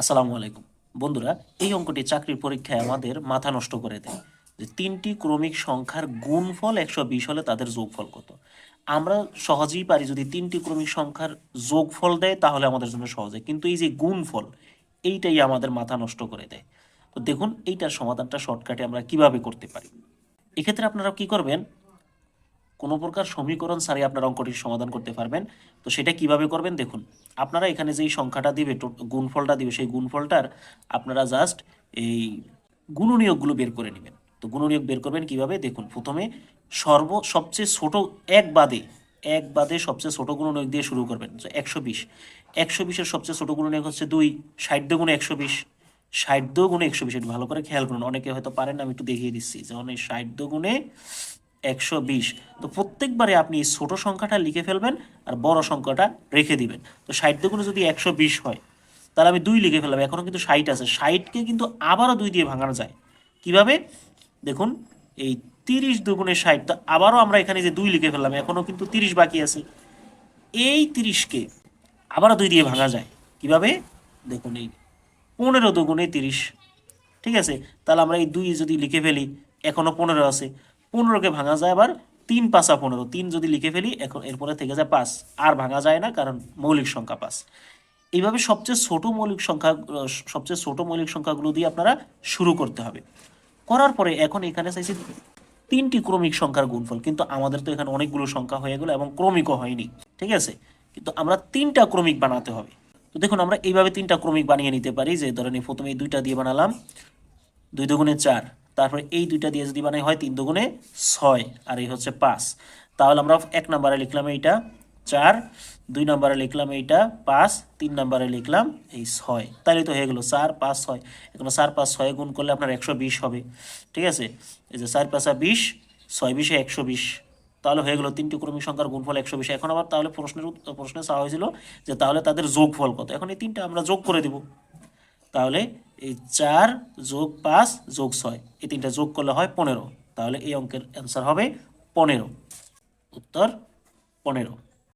আসসালামু আলাইকুম। বন্ধুরা, এই অঙ্কটি চাকরির পরীক্ষায় আমাদের মাথা নষ্ট করে দেয়। যে তিনটি ক্রমিক সংখ্যার গুণফল একশো বিশ হলে তাদের যোগফল কত? আমরা সহজেই পারি যদি তিনটি ক্রমিক সংখ্যার যোগফল দেয়, তাহলে আমাদের জন্য সহজ কিন্তু এই যে গুণফল, এইটাই আমাদের মাথা নষ্ট করে দেয়। তো দেখুন, এইটার সমাধানটা শর্টকাটে আমরা কীভাবে করতে পারি। এক্ষেত্রে আপনারা কি করবেন কোনো প্রকার সমীকরণ ছাড়াই আপনারা অঙ্কটির সমাধান করতে পারবেন। তো সেটা কীভাবে করবেন দেখুন, আপনারা এখানে যেই সংখ্যাটা দিবে গুণফলটা দিবে, সেই গুণফলটার আপনারা জাস্ট এই গুণনীয়কগুলো বের করে নেবেন। তো গুণনীয়ক বের করবেন কীভাবে? দেখুন, প্রথমে সর্ব, সবচেয়ে ছোট এক বাদে এক বাদে সবচেয়ে ছোট গুণনীয়ক দিয়ে শুরু করবেন একশো বিশ। একশো বিশের সবচেয়ে ছোট গুণনীয়ক হচ্ছে দুই, ষাট গুণে একশো বিশ। ষাট গুণে একশো বিশ ভালো করে খেয়াল করুন, অনেকে হয়তো পারেন আমি একটু দেখিয়ে দিচ্ছি। যেমন এই ষাট গুণে একশো বিশ। তো প্রত্যেকবারে আপনি এই ছোট সংখ্যাটা লিখে ফেলবেন আর বড় সংখ্যাটা রেখে দিবেন। তো ষাট দুগুণে যদি একশো বিশ হয়, তাহলে আমি দুই লিখে ফেললাম। এখনও কিন্তু ষাট আছে। ষাটকে কিন্তু আবারও দুই দিয়ে ভাঙানো যায়। কীভাবে? দেখুন, এই তিরিশ দুগুণে ষাট, তো আবারও আমরা এখানে যে দুই লিখে ফেললাম, এখনও কিন্তু তিরিশ বাকি আছে। এই তিরিশকে আবারও দুই দিয়ে ভাঙা যায়। কীভাবে? দেখুন, এই পনেরো দুগুণে তিরিশ। ঠিক আছে? তাহলে আমরা এই দুই যদি লিখে ফেলি এখনও পনেরো আছে। পনেরোকে ভাঙা যায় আবার তিন পাঁচা পনেরো। তিন যদি লিখে ফেলি, এখন এরপরে থেকে যায় পাঁচ। আর ভাঙা যায় না, কারণ মৌলিক সংখ্যা পাঁচ। এইভাবে সবচেয়ে ছোট মৌলিক সংখ্যা, সবচেয়ে ছোট মৌলিক সংখ্যাগুলো দিয়ে আপনারা শুরু করতে হবে। করার পরে এখন এখানে চাইছি তিনটি ক্রমিক সংখ্যার গুণফল, কিন্তু আমাদের তো এখানে অনেকগুলো সংখ্যা হয়ে গেলো এবং ক্রমিকও হয়নি, ঠিক আছে? কিন্তু আমরা তিনটা ক্রমিক বানাতে হবে। তো দেখুন, আমরা এইভাবে তিনটা ক্রমিক বানিয়ে নিতে পারি, যে ধরেন প্রথমে দুইটা দিয়ে বানালাম, দুই দুগুণে চার। তারপরে এই দুইটা দিয়ে যদি বানাই হয় তিন দুগুণে ছয়, আর এই হচ্ছে পাঁচ। তাহলে আমরা এক নম্বরে লিখলাম এইটা চার, দুই নম্বরে লিখলাম এইটা পাঁচ, তিন নম্বরে লিখলাম এই ছয়। তাহলে তো হয়ে গেলো চার, পাঁচ, ছয়। এখন চার, পাঁচ, ছয় গুণ করলে আপনার একশো বিশ হবে। ঠিক আছে? এই যে চার, পাঁচা বিশ, ছয় বিশে একশো বিশ। তাহলে হয়ে গেলো তিনটি ক্রমিক সংখ্যার গুণফল একশো বিশ। এখন আবার তাহলে প্রশ্নের প্রশ্নে চাওয়া হয়েছিল যে তাহলে তাদের যোগফল কত? এখন এই তিনটা আমরা যোগ করে দিব। তাহলে এই চার যোগ পাঁচ যোগ ছয়, এই তিনটা যোগ করলে হয় পনেরো। তাহলে এই অঙ্কের অ্যান্সার হবে পনেরো। উত্তর, পনেরো।